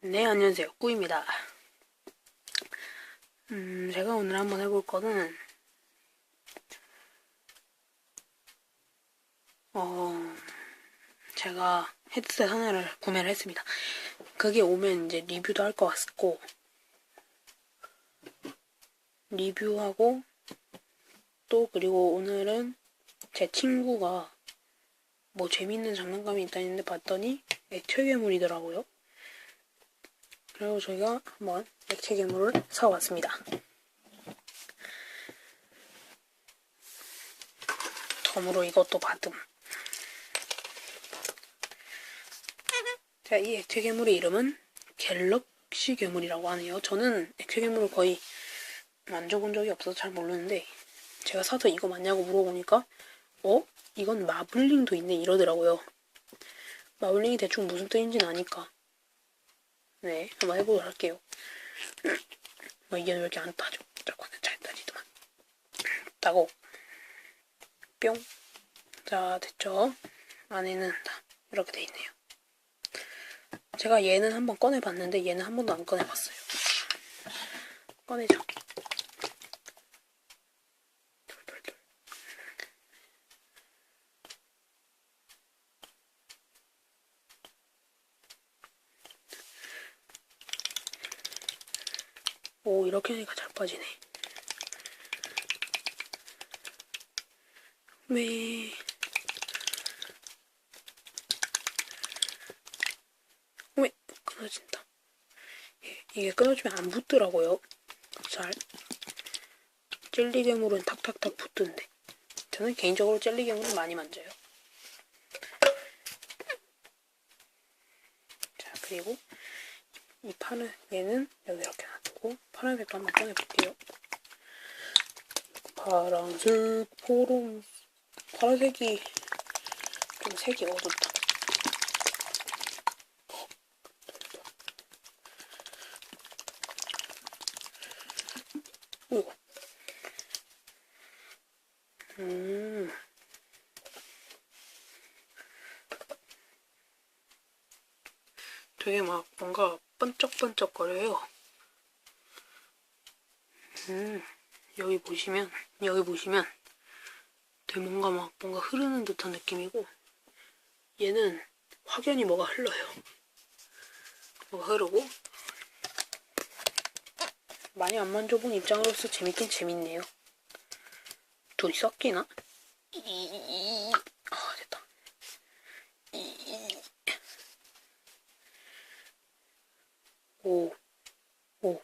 네, 안녕하세요. 꾸입니다. 음, 제가 오늘 한번 해볼 거는, 어, 제가 헤드셋 하나를 구매를 했습니다. 그게 오면 이제 리뷰도 할 것 같고, 리뷰하고, 또 그리고 오늘은 제 친구가 뭐 재밌는 장난감이 있다는데 봤더니 액체 괴물이더라고요. 그리고 저희가 한번 액체 괴물을 사왔습니다. 덤으로 이것도 받음. 자, 이 액체 괴물의 이름은 갤럭시 괴물이라고 하네요. 저는 액체 괴물을 거의 만져본 적이 없어서 잘 모르는데 제가 사서 이거 맞냐고 물어보니까 어? 이건 마블링도 있네 이러더라고요. 마블링이 대충 무슨 뜻인지는 아니까 네, 한번 해보도록 할게요. 뭐 이게 왜 이렇게 안 따져? 저거는 잘 따지더만. 따고 뿅. 자, 됐죠? 안에는 다 이렇게 돼 있네요. 제가 얘는 한번 꺼내봤는데 얘는 한 번도 안 꺼내봤어요. 꺼내죠. 오, 이렇게 하니까 잘 빠지네. 왜? 왜? 끊어진다. 예, 이게 끊어지면 안 붙더라고요. 잘. 젤리 괴물은 탁탁탁 붙던데. 저는 개인적으로 젤리 괴물을 많이 만져요. 자, 그리고 이 파란 얘는 여기 이렇게 놔두고 파란색도 한번 꺼내볼게요. 파란색, 포름, 파란색이 좀 색이 어둡다. 오. 음. 되게 막 뭔가 번쩍번쩍거려요. 음, 여기 보시면, 여기 보시면 되게 뭔가 막 뭔가 흐르는 듯한 느낌이고 얘는 확연히 뭐가 흘러요. 뭐가 흐르고 많이 안 만져본 입장으로서 재밌긴 재밌네요. 둘이 섞이나? 이- 아, 됐다. 오, 오,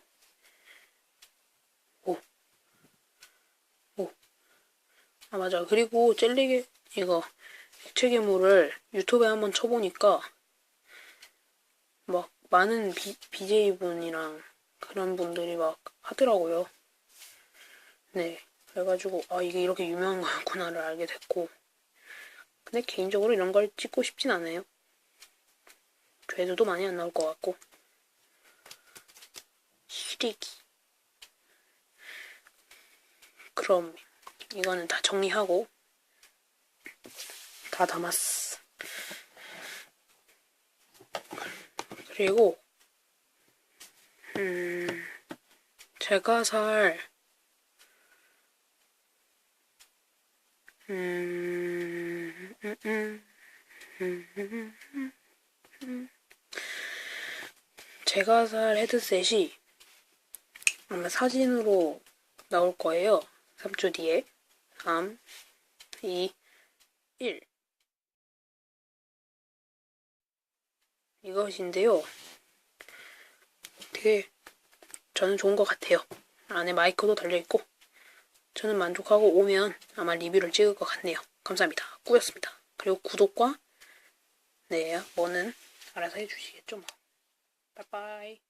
오. 아, 맞아. 그리고 젤리, 이거, 액체 괴물을 유튜브에 한번 쳐보니까, 막, 많은 비, BJ분이랑 그런 분들이 막 하더라고요. 네. 그래가지고, 아, 이게 이렇게 유명한 거였구나를 알게 됐고. 근데 개인적으로 이런 걸 찍고 싶진 않아요. 조회수도 많이 안 나올 것 같고. 시리기. 그럼 이거는 다 정리하고 다 담았어. 그리고 음 제가 살 음, 음, 음. 제가 살 헤드셋이 아마 사진으로 나올 거예요. 3초 뒤에. 3, 2, 1. 이것인데요. 되게 저는 좋은 것 같아요. 안에 마이크도 달려있고 저는 만족하고 오면 아마 리뷰를 찍을 것 같네요. 감사합니다. 꾸였습니다. 그리고 구독과 네, 뭐는 알아서 해주시겠죠 뭐. 빠이빠이.